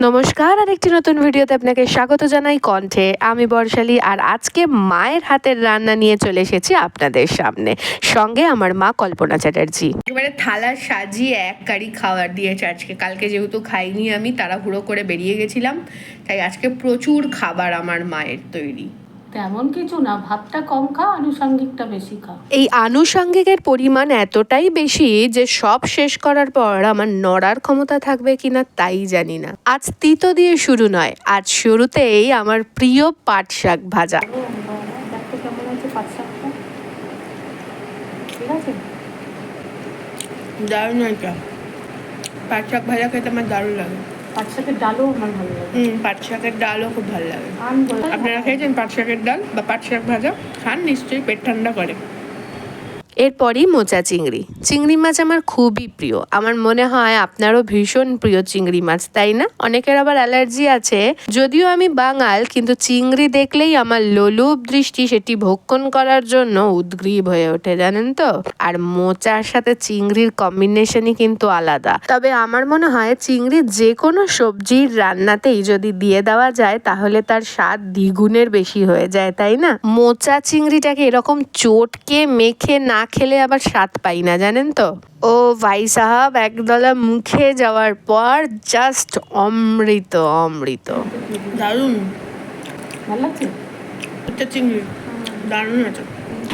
নমস্কার আর একটি নতুন ভিডিওতে আপনাকে স্বাগত জানাই কণ্ঠে। আমি বর্ষালী আর আজকে মায়ের হাতের রান্না নিয়ে চলে এসেছি আপনাদের সামনে। সঙ্গে আমার মা কল্পনা চ্যাটার্জি। এবারে থালা সাজিয়ে এক কারি খাবার দিয়েছে আজকে। কালকে যেহেতু খাইনি আমি, তাড়াহুড়ো করে বেরিয়ে গেছিলাম, তাই আজকে প্রচুর খাবার আমার মায়ের তৈরি। তেমন কিছু না ভাতটা কম খা আনুষঙ্গিকটা বেশি খা। এই আনুষঙ্গিকের পরিমাণ এতটাই বেশি যে সব শেষ করার পর আমার নড়ার ক্ষমতা থাকবে কিনা তাই জানি না। আজ তিতো দিয়ে শুরু নয় আজ শুরুতেই আমার প্রিয় পাট শাক ভাজা। দারুণ একটা পাট শাক ভাজা খেতে আমার দারুণ লাগে। পাঁচ সাথের ডালও আমার ভালো লাগে। হুম পাট শাকের ডালও খুব ভালো লাগে। আপনারা খেয়েছেন পাট শাকের ডাল বা পাট শাক ভাজা? খান নিশ্চয়ই পেট ঠান্ডা করে। এরপরই মোচা চিংড়ি। চিংড়ি মাছ আমার খুবই প্রিয়। আমার মনে হয় আপনারও ভীষণ প্রিয় চিংড়ি মাছ, তাই না? অনেকের আবার অ্যালার্জি আছে। যদিও আমি বাঙাল, কিন্তু চিংড়ি দেখলেই আমার লোলুপ দৃষ্টি সেটি ভক্ষণ করার জন্য উদ্গ্রীব হয়ে ওঠে, জানেন তো? আর মোচার সাথে চিংড়ির কম্বিনেশনই কিন্তু আলাদা। তবে আমার মনে হয় চিংড়ি যে কোনো সবজির রান্নাতেই যদি দিয়ে দেওয়া যায়, তাহলে তার স্বাদ দ্বিগুণের বেশি হয়ে যায়, তাই না? মোচা চিংড়িটাকে এরকম চটকে মেখে না খেলে আবার স্বাদ পাই না জানেন তো? ও ভাই সাহাব একদলা মুখে যাওয়ার পর জাস্ট অমৃত অমৃত। দারুণ। ভালো লাগছে? চিংড়ি। দারুণ আছে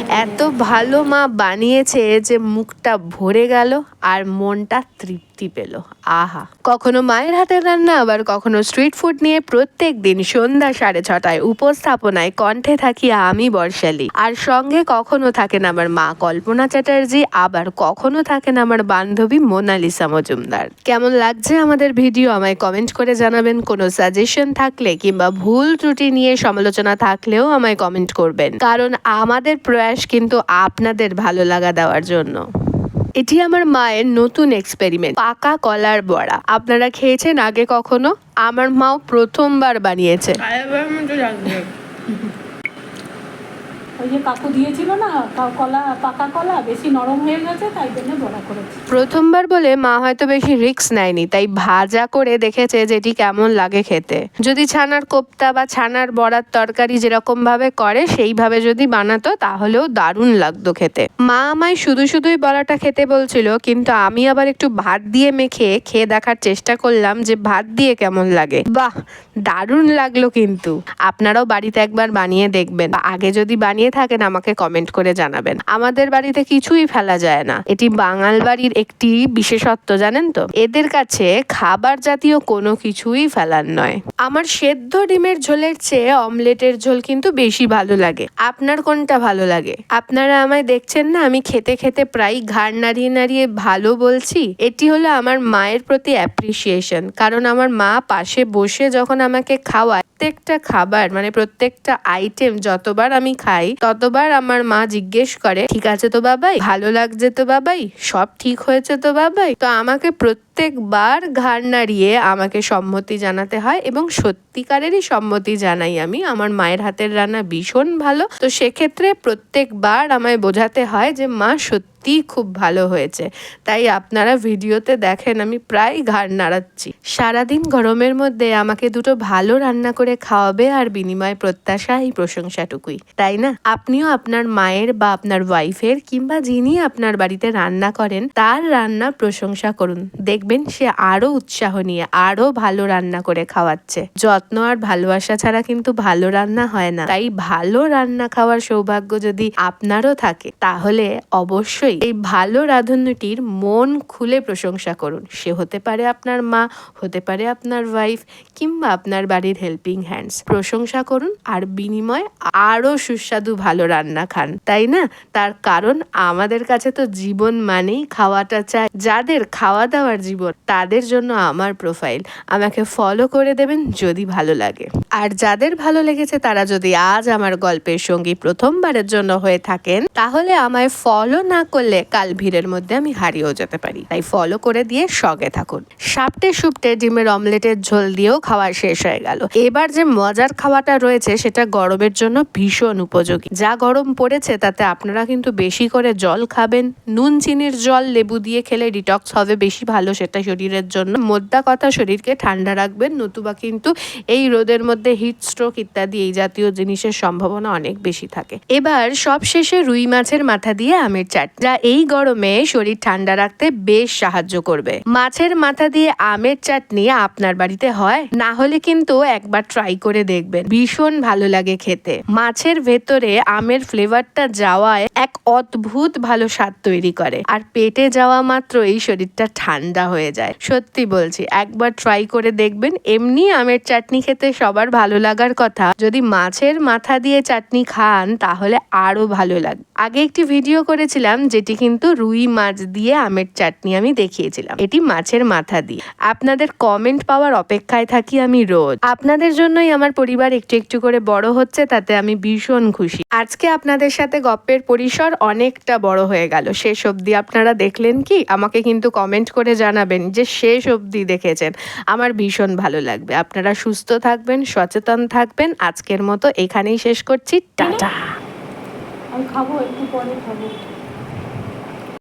এত ভালো মা বানিয়েছে যে মুখটা ভরে গেল আর মনটা তৃপ্তি পেল। আহা। কখনো মায়ের হাতের রান্না, আবার কখনো স্ট্রিট ফুড নিয়ে প্রত্যেক দিন সন্ধ্যা সাড়ে ছটায় উপস্থাপনায় কণ্ঠে থাকি আমি বর্ষালী। আর সঙ্গে কখনো থাকেন আমার মা কল্পনা চ্যাটার্জি, আবার কখনো থাকেন আমার বান্ধবী মোনালিসা মজুমদার। কেমন লাগছে আমাদের ভিডিও? আমায় কমেন্ট করে জানাবেন। কোনো সাজেশন থাকলে কিংবা ভুল ত্রুটি নিয়ে সমালোচনা থাকলেও আমায় কমেন্ট করবেন। কারণ আমাদের প্রয়াস কিন্তু আপনাদের ভালো লাগা দেওয়ার জন্য। এটি আমার মায়ের নতুন এক্সপেরিমেন্ট পাকা কলার বড়া। আপনারা খেয়েছেন আগে কখনো? আমার মাও প্রথমবার বানিয়েছে। ওই যে কাকু দিয়েছিল না কলা, পাকা কলা, বেশি নরম হয়ে গেছে, তাই জন্য বড়া প্রথমবার বলে মা হয়তো বেশি রিস্ক নেয়নি, তাই ভাজা করে দেখেছে যেটি কেমন লাগে খেতে। যদি ছানার কোপ্তা বা ছানার বড়ার তরকারি যেরকম ভাবে করে, সেইভাবে যদি বানাতো, তাহলেও দারুণ লাগতো খেতে। মা আমায় শুধু শুধুই বড়াটা খেতে বলছিল, কিন্তু আমি আবার একটু ভাত দিয়ে মেখে খেয়ে দেখার চেষ্টা করলাম যে ভাত দিয়ে কেমন লাগে। বাহ, দারুণ লাগল কিন্তু। আপনারাও বাড়িতে একবার বানিয়ে দেখবেন। আগে যদি বানিয়ে থাকেন, আমাকে কমেন্ট করে জানাবেন। আমাদের বাড়িতে কিছুই ফেলা যায় না। এটি বাঙাল বাড়ির একটি বিশেষত্ব, জানেন তো? এদের কাছে খাবার জাতীয় কোনো কিছুই ফেলার নয়। আমার সেদ্ধ ডিমের ঝোলের চেয়ে অমলেটের ঝোল কিন্তু বেশি ভালো লাগে। আপনার কোনটা ভালো লাগে? আপনারা আমায় দেখছেন না, আমি খেতে খেতে প্রায় ঘাড় নাড়িয়ে নাড়িয়ে ভালো বলছি? এটি হলো আমার মায়ের প্রতি অ্যাপ্রিসিয়েশন কারণ আমার মা পাশে বসে যখন আমাকে খাওয়ায়, প্রত্যেকটা খাবার মানে প্রত্যেকটা আইটেম যতবার আমি খাই ততবার আমার মা জিজ্ঞেস করে, ঠিক আছে তো বাবাই? ভালো লাগছে তো বাবাই? সব ঠিক হয়েছে তো বাবাই? তো আমাকে প্রত্যেকবার ঘাড় নাড়িয়ে আমাকে সম্মতি জানাতে হয় এবং সত্যিকারেরই সম্মতি জানাই আমি। আমার মায়ের হাতের রান্না ভীষণ ভালো। তো সেক্ষেত্রে প্রত্যেকবার আমায় বোঝাতে হয় যে মা সত্যি সত্যিই খুব ভালো হয়েছে। তাই আপনারা ভিডিওতে দেখেন আমি প্রায় ঘাড় নাড়াচ্ছি। সারাদিন গরমের মধ্যে আমাকে দুটো ভালো রান্না করে খাওয়াবে আর বিনিময় প্রত্যাশা এই প্রশংসাটুকুই। তাই না? আপনিও আপনার মায়ের বা আপনার ওয়াইফের কিংবা যিনি আপনার বাড়িতে রান্না করেন, তার রান্না প্রশংসা করুন। দেখবেন সে আরও উৎসাহ নিয়ে, আরও ভালো রান্না করে খাওয়াচ্ছে। যত্ন আর ভালোবাসা ছাড়া কিন্তু ভালো রান্না হয় না। তাই ভালো রান্না খাওয়ার সৌভাগ্য যদি আপনারও থাকে, তাহলে অবশ্যই এই ভালো রাঁধুনিটির মন খুলে প্রশংসা করুন। সে হতে পারে আপনার মা, হতে পারে আপনার ওয়াইফ কিংবা আপনার বাড়ির হেল্পিং হ্যান্ডস প্রশংসা করুন আর বিনিময়ে আরও সুস্বাদু ভালো রান্না খান। তাই না? তার কারণ আমাদের কাছে তো জীবন মানেই খাওয়াটা চাই। যাদের খাওয়া দাওয়ার জীবন তাদের জন্য আমার প্রোফাইল আমাকে ফলো করে দেবেন যদি ভালো লাগে। আর যাদের ভালো লেগেছে, তারা যদি আজ আমার গল্পের সঙ্গী প্রথমবারের জন্য হয়ে থাকেন, তাহলে আমায় ফলো না করলে কাল ভিড়ের মধ্যে আমি হারিয়েও যেতে পারি। তাই ফলো করে দিয়ে সঙ্গে থাকুন। সাপটে সুপটে ডিমের অমলেটের ঝোল দিয়েও খাওয়া শেষ হয়ে গেল। এবার যে মজার খাওয়াটা রয়েছে, সেটা গরমের জন্য ভীষণ উপযোগী। যা গরম পড়েছে, তাতে আপনারা কিন্তু বেশি করে জল খাবেন। নুন, চিনির জল লেবু দিয়ে খেলে ডিটক্স হবে বেশি ভালো, সেটা সেটা শরীরের জন্য। মোদ্দা কথা, শরীরকে ঠান্ডা রাখবেন। নতুবা কিন্তু এই রোদের মধ্যে হিট স্ট্রোক ইত্যাদি এই জাতীয় জিনিসের সম্ভাবনা অনেক বেশি থাকে। এবার সব শেষে রুই মাছের মাথা দিয়ে আমের চাট যা এই গরমে শরীর ঠান্ডা রাখতে বেশ সাহায্য করবে। মাছের মাথা দিয়ে আমের চাটনি আপনার বাড়িতে হয়? না হলে কিন্তু একবার ট্রাই করে দেখবেন। ভীষণ ভালো লাগে খেতে। মাছের ভেতরে আমের ফ্লেভারটা যাওয়ায় এক অদ্ভুত ভালো স্বাদ তৈরি করে। আর পেটে যাওয়া মাত্র এই শরীরটা ঠান্ডা হয়ে যায়। সত্যি বলছি, একবার ট্রাই করে দেখবেন, এমনি আমের চাটনি খেতে সবার ভালো লাগার কথা। যদি মাছের মাথা দিয়ে চাটনি খান, তাহলে আরও ভালো লাগে আগে একটি ভিডিও করেছিলাম, যেটি কিন্তু রুই মাছ দিয়ে আমের চাটনি আমি দেখিয়েছিলাম। এটি মাছের মাথা দিয়ে। আপনাদের কমেন্ট পাওয়ার অপেক্ষায় থাকি আমি রোজ। আপনাদের জন্যই আমার পরিবার একটু একটু করে বড় হচ্ছে, তাতে আমি ভীষণ খুশি। আজকে আপনাদের সাথে গপ্পের পরিসর অনেকটা বড় হয়ে গেল। শেষ অবধি আপনারা দেখলেন কি? আমাকে কিন্তু কমেন্ট করে জানাবেন যে শেষ অবধি দেখেছেন। আমার ভীষণ ভালো লাগবে। আপনারা সুস্থ থাকবেন, সচেতন থাকবেন। আজকের মতো এখানেই শেষ করছি। টাটা। আমি খাব, একটু পরে খাব।